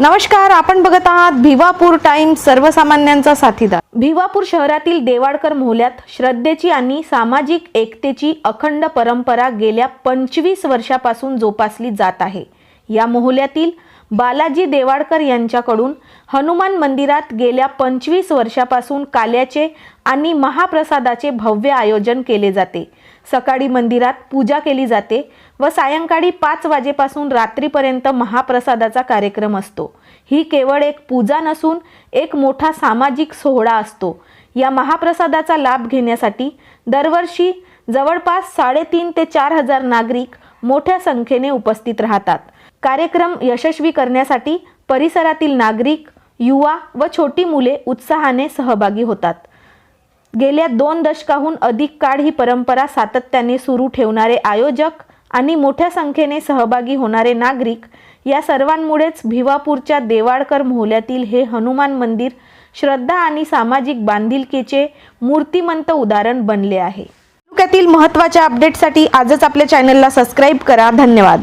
नमस्कार आपण बघत आहात भिवापूर टाइम सर्वसामान्यांचा साथीदार. भिवापूर शहरातील देवाडकर मोहल्यात श्रद्धेची आणि सामाजिक एकतेची अखंड परंपरा गेल्या पंचवीस वर्षापासून जोपासली जात आहे. या मोहल्यातील बालाजी देवाडकर यांच्याकडून हनुमान मंदिरात गेल्या पंचवीस वर्षापासून काल्याचे आणि महाप्रसादाचे भव्य आयोजन केले जाते. सकाळी मंदिरात पूजा केली जाते व सायंकाळी पाच वाजेपासून रात्रीपर्यंत महाप्रसादाचा कार्यक्रम असतो. ही केवळ एक पूजा नसून एक मोठा सामाजिक सोहळा असतो. या महाप्रसादाचा लाभ घेण्यासाठी दरवर्षी जवळपास साडेतीन ते चार हजार नागरिक मोठ्या संख्येने उपस्थित राहतात. कार्यक्रम यशस्वी करण्यासाठी परिसरातील नागरिक युवा व छोटी मुले उत्साहाने सहभागी होतात. गेल्या दोन दशकाहून अधिक काळ ही परंपरा सातत्याने सुरू ठेवणारे आयोजक आणि मोठ्या संख्येने सहभागी होणारे नागरिक या सर्वांमुळेच भिवापूरच्या देवाडकर मोहल्यातील हे हनुमान मंदिर श्रद्धा आणि सामाजिक बांधिलकीचे मूर्तिमंत उदाहरण बनले आहे. तालुक्यातील महत्त्वाच्या अपडेटसाठी आजच आपल्या चॅनलला सबस्क्राईब करा. धन्यवाद.